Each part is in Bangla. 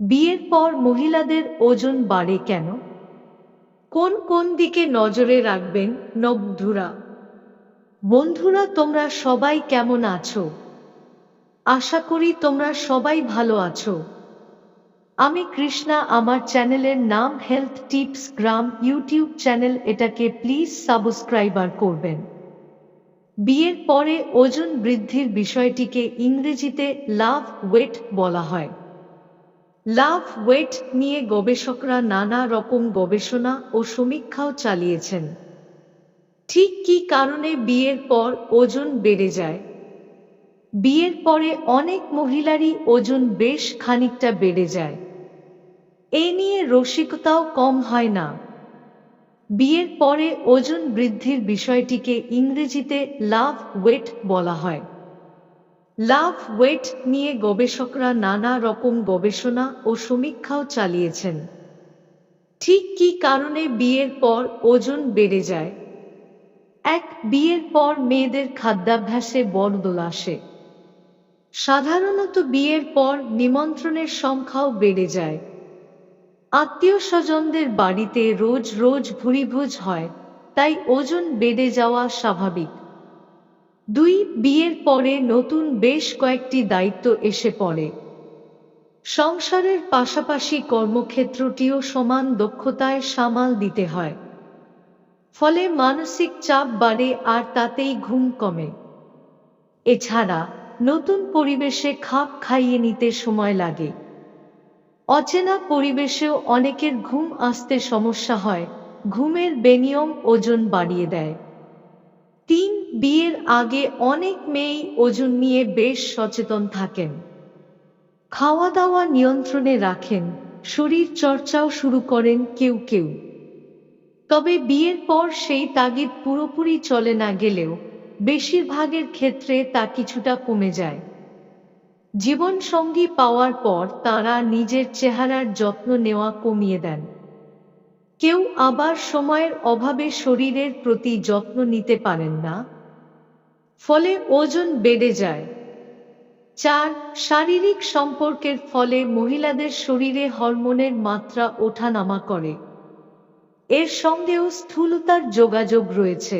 বিয়ের পর মহিলাদের ওজন বাড়ে কেন? কোন কোন দিকে নজরে রাখবেন নবধুরা? বন্ধুরা, তোমরা সবাই কেমন আছো? আশা করি তোমরা সবাই ভালো আছো। আমি কৃষ্ণা, আমার চ্যানেলের নাম হেলথ টিপস গ্রাম ইউটিউব চ্যানেল এটাকে প্লিজ সাবস্ক্রাইবার করবেন। বিয়ের পরে ওজন বৃদ্ধির বিষয়টিকে ইংরেজিতে লাভ ওয়েট বলা হয়। লাভ, ওয়েট নিয়ে গবেষকরা নানা রকম গবেষণা ও সমীক্ষাও চালিয়েছেন। ঠিক কী কারণে বিয়ের পর ওজন বেড়ে যায়? বিয়ের পরে অনেক মহিলারই ওজন বেশ খানিকটা বেড়ে যায়। এ নিয়ে রসিকতাও কম হয় না। বিয়ের পরে ওজন বৃদ্ধির বিষয়টিকে ইংরেজিতে লাভ, ওয়েট বলা হয়। লাভ, ওয়েট নিয়ে গবেষকরা নানা রকম গবেষণা ও সমীক্ষাও চালিয়েছেন। ঠিক কি কারণে বিয়ের পর ওজন বেড়ে যায়? এক, বিয়ের পর মেয়েদের খাদ্যাভ্যাসে বদল আসে। সাধারণত বিয়ের পর নিমন্ত্রণের সংখ্যাও বেড়ে যায়। আত্মীয় স্বজনদের বাড়িতে রোজ রোজ ভুরিভোজ হয়, তাই ওজন বেড়ে যাওয়া স্বাভাবিক। দুই বিয়ের পরে নতুন বেশ কয়েকটি দায়িত্ব এসে পড়ে। সংসারের পাশাপাশি কর্মক্ষেত্রটিও সমান দক্ষতায় সামাল দিতে হয়। ফলে মানসিক চাপ বাড়ে আর তাতেই ঘুম কমে। এছাড়া নতুন পরিবেশে খাপ খাইয়ে নিতে সময় লাগে। অচেনা পরিবেশেও অনেকের ঘুম আসতে সমস্যা হয়, ঘুমের বেনিয়ম ওজন বাড়িয়ে দেয়। তিন বিয়ের আগে অনেক মেয়েই ওজন নিয়ে বেশ সচেতন থাকেন। খাওয়া দাওয়া নিয়ন্ত্রণে রাখেন, শরীর চর্চাও শুরু করেন কেউ কেউ। তবে বিয়ের পর সেই তাগিদ পুরোপুরি চলে না গেলেও বেশিরভাগের ক্ষেত্রে তা কিছুটা কমে যায়। জীবনসঙ্গী পাওয়ার পর তারা নিজের চেহারার যত্ন নেওয়া কমিয়ে দেন। কেউ আবার সময়ের অভাবে শরীরের প্রতি যত্ন নিতে পারেন না। ফলে ওজন বেড়ে যায়। চার, শারীরিক সম্পর্কের ফলে মহিলাদের শরীরে হরমোনের মাত্রা ওঠানামা করে। এর সঙ্গেও স্থূলতার যোগাযোগ রয়েছে।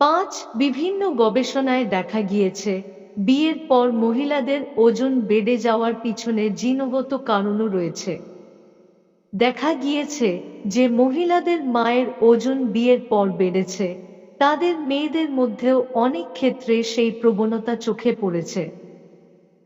পাঁচ, বিভিন্ন গবেষণায় দেখা গিয়েছে, বিয়ের পর মহিলাদের ওজন বেড়ে যাওয়ার পিছনে জিনগত কারণও রয়েছে। দেখা গিয়েছে যে মহিলাদের মায়ের ওজন বিয়ের পর বেড়েছে। তাদের মেয়েদের মধ্যেও অনেক ক্ষেত্রে সেই প্রবণতা চোখে পড়েছে।